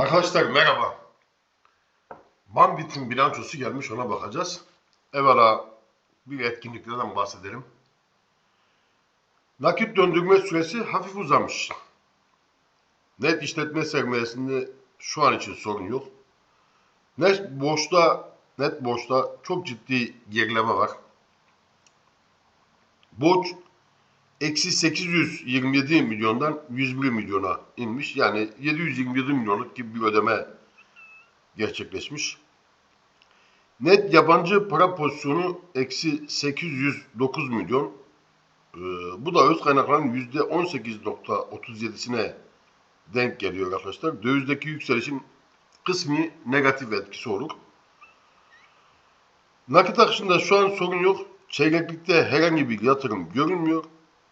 Arkadaşlar merhaba. Bambit'in bilançosu gelmiş ona bakacağız. Evvela bir etkinliklerden bahsedelim. Nakit döndürme süresi hafif uzamış. Net işletme sermayesinde şu an için sorun yok. Net borçta, net borçta çok ciddi gerileme var. Borç eksi 827 milyondan 101 milyona inmiş. Yani 727 milyonluk gibi bir ödeme gerçekleşmiş. Net yabancı para pozisyonu eksi 809 milyon. Ee, bu da öz kaynakların %18.37'sine denk geliyor arkadaşlar. Dövizdeki yükselişin kısmi negatif etkisi olur. Nakit akışında şu an sorun yok. Çeyreklikte herhangi bir yatırım görünmüyor.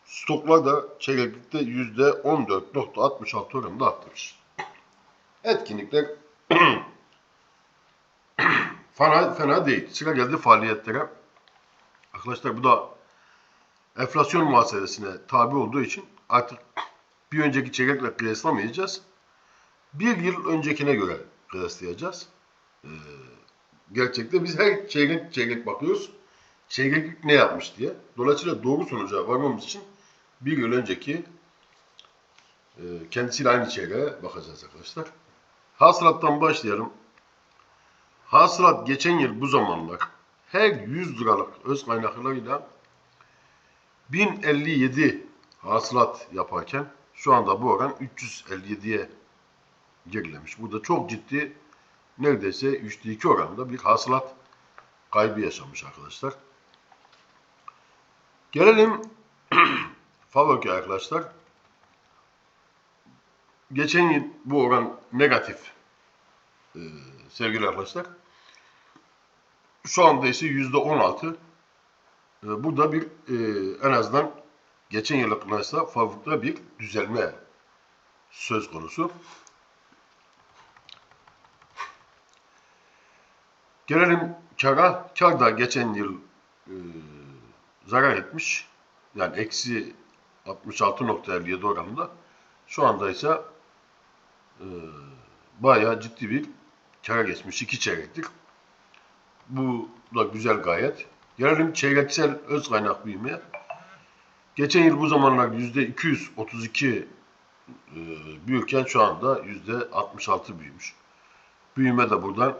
Stoklar da çeyreklikte %14.66 oranında artmış. Etkinlikler fena, fena değil. Sıra geldi faaliyetlere. Arkadaşlar bu da enflasyon muhasebesine tabi olduğu için artık bir önceki çeyrekle kıyaslamayacağız. Bir yıl öncekine göre kıyaslayacağız. Ee, gerçekte biz her çeyrek çeyrek bakıyoruz. Çeyreklik ne yapmış diye. Dolayısıyla doğru sonuca varmamız için bir yıl önceki e, kendisiyle aynı çeyreğe bakacağız arkadaşlar. Hasılattan başlayalım. Hasılat geçen yıl bu zamanlar her 100 liralık öz kaynaklarıyla 1057 hasılat yaparken şu anda bu oran 357'ye gerilemiş. Burada çok ciddi neredeyse 3'te 2 oranında bir hasılat kaybı yaşamış arkadaşlar. Gelelim Favök'e arkadaşlar. Geçen yıl bu oran negatif ee, sevgili arkadaşlar. Şu anda ise yüzde on altı. Ee, burada bir e, en azından geçen yıla kıyasla Favök'ta bir düzelme söz konusu. Gelelim kara. Kar da geçen yıl e, zarar etmiş. Yani eksi 66.57 oranında. Şu anda ise e, bayağı ciddi bir kara geçmiş. iki çeyreklik. Bu da güzel gayet. Gelelim çeyreksel öz kaynak büyümeye. Geçen yıl bu zamanlar %232 e, büyürken şu anda %66 büyümüş. Büyüme de buradan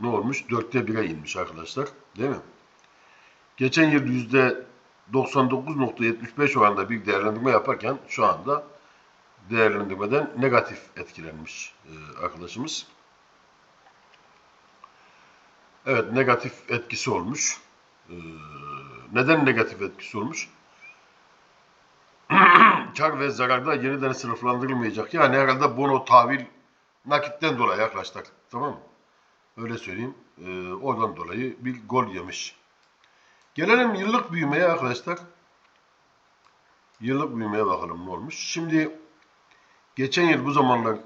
ne olmuş? Dörtte 1'e inmiş arkadaşlar. Değil mi? Geçen yıl yüzde 99.75 oranında bir değerlendirme yaparken şu anda değerlendirmeden negatif etkilenmiş e, arkadaşımız. Evet negatif etkisi olmuş. E, neden negatif etkisi olmuş? Kar ve zararda yeniden sınıflandırılmayacak. Yani herhalde bono tahvil nakitten dolayı arkadaşlar. Tamam mı? Öyle söyleyeyim. E, oradan dolayı bir gol yemiş. Gelelim yıllık büyümeye arkadaşlar. Yıllık büyümeye bakalım ne olmuş. Şimdi geçen yıl bu zamanlar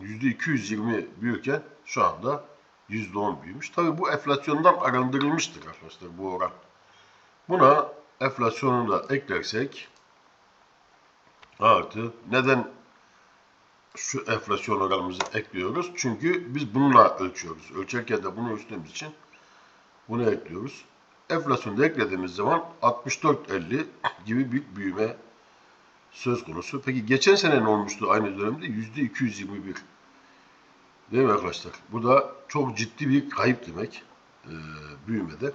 %220 büyürken şu anda %10 büyümüş. Tabii bu enflasyondan arındırılmıştır arkadaşlar bu oran. Buna enflasyonu da eklersek artı neden şu enflasyon oranımızı ekliyoruz? Çünkü biz bununla ölçüyoruz. Ölçerken de bunu ölçtüğümüz için bunu ekliyoruz enflasyonu da eklediğimiz zaman 64.50 gibi bir büyüme söz konusu. Peki geçen sene ne olmuştu aynı dönemde? %221. Değil mi arkadaşlar? Bu da çok ciddi bir kayıp demek e, büyümede.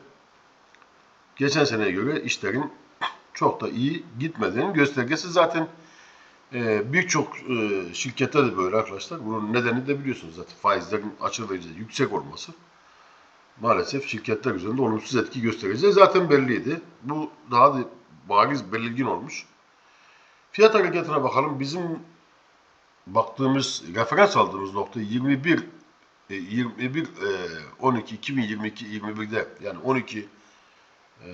Geçen seneye göre işlerin çok da iyi gitmediğinin göstergesi zaten e, birçok e, şirkette de böyle arkadaşlar. Bunun nedeni de biliyorsunuz zaten faizlerin derece yüksek olması maalesef şirketler üzerinde olumsuz etki göstereceği zaten belliydi. Bu daha da bariz belirgin olmuş. Fiyat hareketine bakalım. Bizim baktığımız, referans aldığımız nokta 21 21 e, 12 2022 21'de yani 12 e,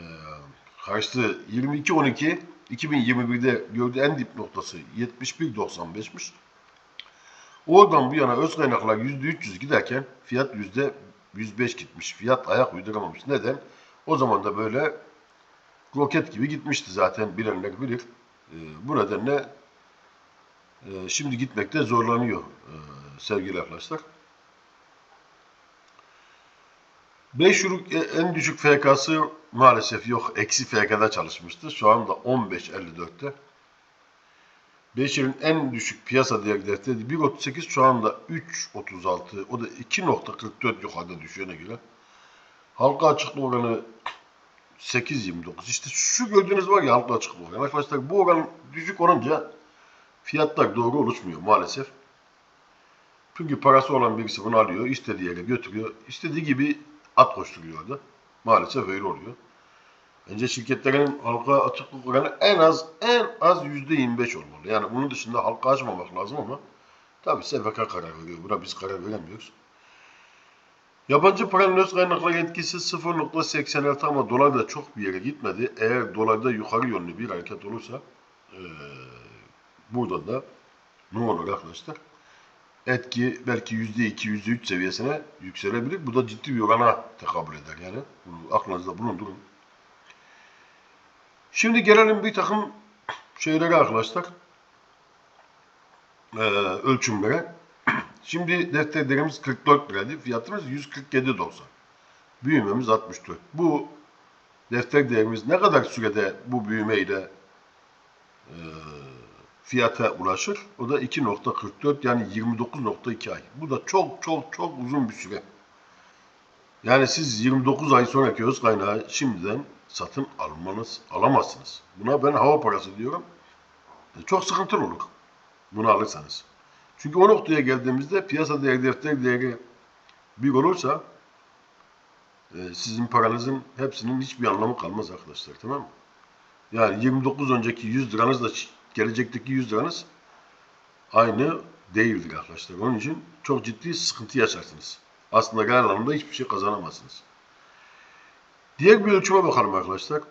karşıtı 22 12 2021'de gördüğü en dip noktası 71.95'miş. Oradan bu yana öz kaynaklar %300 giderken fiyat 105 gitmiş. Fiyat ayak uyduramamış. Neden? O zaman da böyle roket gibi gitmişti zaten bilenler bilir. E, bu nedenle e, şimdi gitmekte zorlanıyor e, sevgili arkadaşlar. 5 yıllık e, en düşük FK'sı maalesef yok. Eksi FK'da çalışmıştı. Şu anda 15.54'te. 5 yılın en düşük piyasa değer defteri 1.38 şu anda 3.36. O da 2.44 yukarıda düşüyoruna göre. Halka açıklık oranı 8.29. İşte şu gördüğünüz var ya halka açıklık oranı. Arkadaşlar bu oran düşük olunca fiyatlar doğru oluşmuyor maalesef. Çünkü parası olan birisi bunu alıyor, istediği yere götürüyor, istediği gibi at koşturuyor orada. Maalesef öyle oluyor. Bence şirketlerin halka açıklık oranı en az en az yüzde 25 olmalı. Yani bunun dışında halka açmamak lazım ama tabii SPK karar veriyor. Buna biz karar veremiyoruz. Yabancı paranın öz kaynakları etkisi 0.86 ama dolar da çok bir yere gitmedi. Eğer dolarda yukarı yönlü bir hareket olursa eee burada da ne olur arkadaşlar? Etki belki %2, %3 seviyesine yükselebilir. Bu da ciddi bir orana tekabül eder yani. Bunu aklınızda bulundurun. Şimdi gelelim bir takım şeylere arkadaşlar. Ee, ölçümlere. Şimdi defterlerimiz 44 liraydı. Fiyatımız 147.90. Büyümemiz 64. Bu defter değerimiz ne kadar sürede bu büyümeyle e, fiyata ulaşır? O da 2.44 yani 29.2 ay. Bu da çok çok çok uzun bir süre. Yani siz 29 ay sonraki öz kaynağı şimdiden satın almanız, alamazsınız. Buna ben hava parası diyorum. E, Çok sıkıntılı olur. Bunu alırsanız. Çünkü o noktaya geldiğimizde piyasa değeri, defter değeri bir olursa e, sizin paranızın hepsinin hiçbir anlamı kalmaz arkadaşlar. Tamam mı? Yani 29 önceki 100 liranızla gelecekteki 100 liranız aynı değildir arkadaşlar. Onun için çok ciddi sıkıntı yaşarsınız. Aslında genel anlamda hiçbir şey kazanamazsınız. Diğer bir ölçüme bakalım arkadaşlar.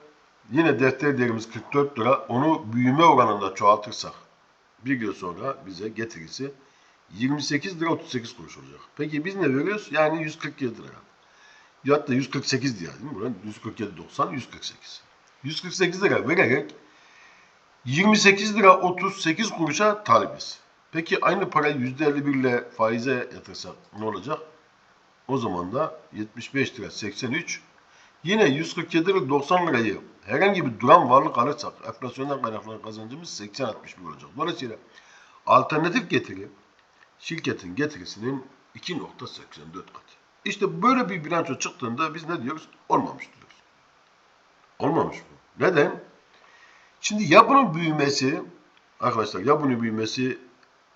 Yine defter değerimiz 44 lira. Onu büyüme oranında çoğaltırsak bir yıl sonra bize getirisi 28 lira 38 kuruş olacak. Peki biz ne veriyoruz? Yani 147 lira. Ya Hatta 148 diye değil mi? Buradan 147.90 148. 148 lira vererek 28 lira 38 kuruşa talibiz. Peki aynı parayı %51 ile faize yatırsak ne olacak? O zaman da 75 lira 83 yine 147 lira 90 lirayı herhangi bir duran varlık alırsak enflasyondan kaynaklanan kazancımız 80-61 olacak. Dolayısıyla alternatif getiri şirketin getirisinin 2.84 katı. İşte böyle bir bilanço çıktığında biz ne diyoruz? Olmamış diyoruz. Olmamış bu. Neden? Şimdi ya bunun büyümesi arkadaşlar ya bunun büyümesi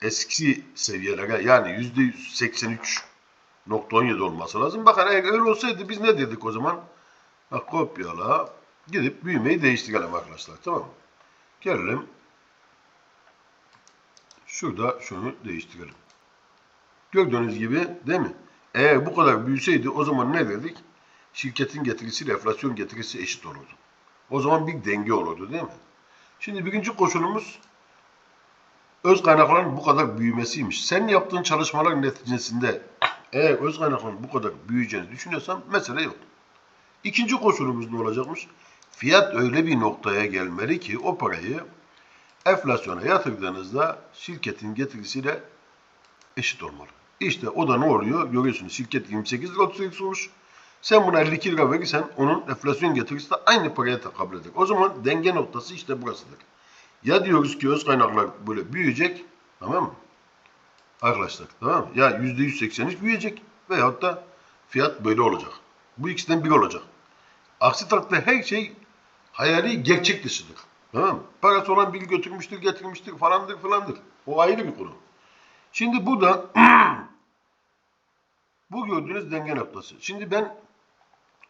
eski seviyelere yani %83.17 olması lazım. Bakın eğer öyle olsaydı biz ne dedik o zaman? Bak kopyala gidip büyümeyi değiştirelim arkadaşlar tamam mı? Gelelim şurada şunu değiştirelim. Gördüğünüz gibi değil mi? Eğer bu kadar büyüseydi o zaman ne dedik? Şirketin getirisiyle enflasyon getirisi eşit olurdu. O zaman bir denge olurdu değil mi? Şimdi birinci koşulumuz öz kaynakların bu kadar büyümesiymiş. Sen yaptığın çalışmalar neticesinde eğer öz kaynakların bu kadar büyüyeceğini düşünüyorsan mesele yok. İkinci koşulumuz ne olacakmış? Fiyat öyle bir noktaya gelmeli ki o parayı enflasyona yatırdığınızda şirketin getirisiyle eşit olmalı. İşte o da ne oluyor? Görüyorsunuz şirket 28 lira 38 kuruş. Sen buna 52 lira verirsen onun enflasyon getirisi de aynı paraya tekabül eder. O zaman denge noktası işte burasıdır. Ya diyoruz ki öz kaynaklar böyle büyüyecek tamam mı? Arkadaşlar tamam mı? Ya %183 büyüyecek veyahut da fiyat böyle olacak. Bu ikisinden biri olacak. Aksi takdirde her şey hayali gerçek dışıdır. Tamam mı? Parası olan biri götürmüştür, getirmiştir falandır falandır. O ayrı bir konu. Şimdi bu da bu gördüğünüz denge noktası. Şimdi ben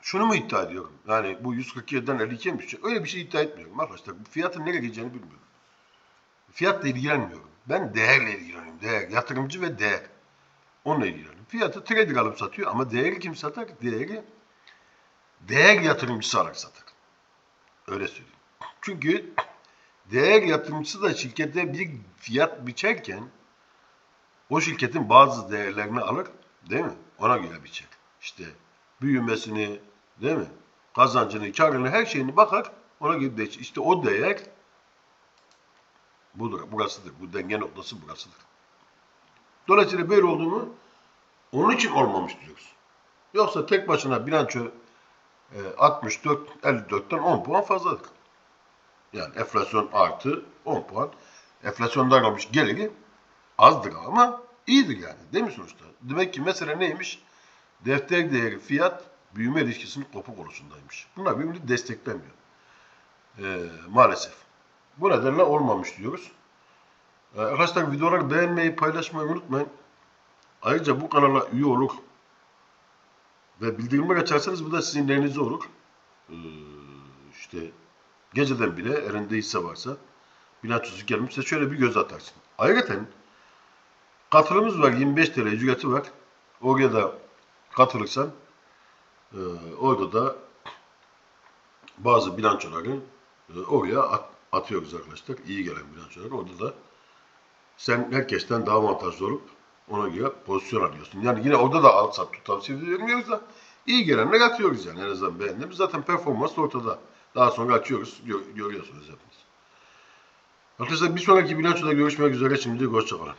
şunu mu iddia ediyorum? Yani bu 147'den 52'ye mi düşecek? Öyle bir şey iddia etmiyorum arkadaşlar. Fiyatın nereye gideceğini bilmiyorum. Fiyatla ilgilenmiyorum. Ben değerle ilgileniyorum. Değer. Yatırımcı ve değer. Onunla ilgileniyorum. Fiyatı trader alıp satıyor ama değeri kim satar? Değeri değer yatırımcısı alarak satar. Öyle söyleyeyim. Çünkü değer yatırımcısı da şirkete bir fiyat biçerken o şirketin bazı değerlerini alır, değil mi? Ona göre biçer. İşte büyümesini, değil mi? Kazancını, karını, her şeyini bakar, ona göre biçer. İşte o değer Budur, burasıdır. Bu denge noktası burasıdır. Dolayısıyla böyle olduğunu onun için olmamış diyoruz. Yoksa tek başına bilanço 64, 54'ten 10 puan fazladır. Yani enflasyon artı 10 puan. Enflasyondan almış geliri azdır ama iyidir yani. Değil mi sonuçta? Demek ki mesele neymiş? Defter değeri fiyat büyüme ilişkisinin kopuk oluşundaymış. Bunlar birbirini desteklemiyor. Ee, maalesef. Bu nedenle olmamış diyoruz. Ee, arkadaşlar videoları beğenmeyi, paylaşmayı unutmayın. Ayrıca bu kanala üye olur ve bildirimleri açarsanız bu da sizin lehinize olur. Ee, işte geceden bile elinde hisse varsa bilançosu gelmişse şöyle bir göz atarsın. Ayrıca katılımız var. 25 TL ücreti var. Oraya da katılırsan e, orada da bazı bilançoları e, oraya at- atıyoruz arkadaşlar. İyi gelen bilançoları. Orada da sen herkesten daha avantajlı olup ona göre pozisyon alıyorsun. Yani yine orada da al sat tut tavsiye ediyoruz da iyi gelenleri atıyoruz yani en azından beğendiğimiz. Zaten performans da ortada. Daha sonra açıyoruz. gö- görüyorsunuz hepiniz. Arkadaşlar bir sonraki bilançoda görüşmek üzere. Şimdilik hoşçakalın.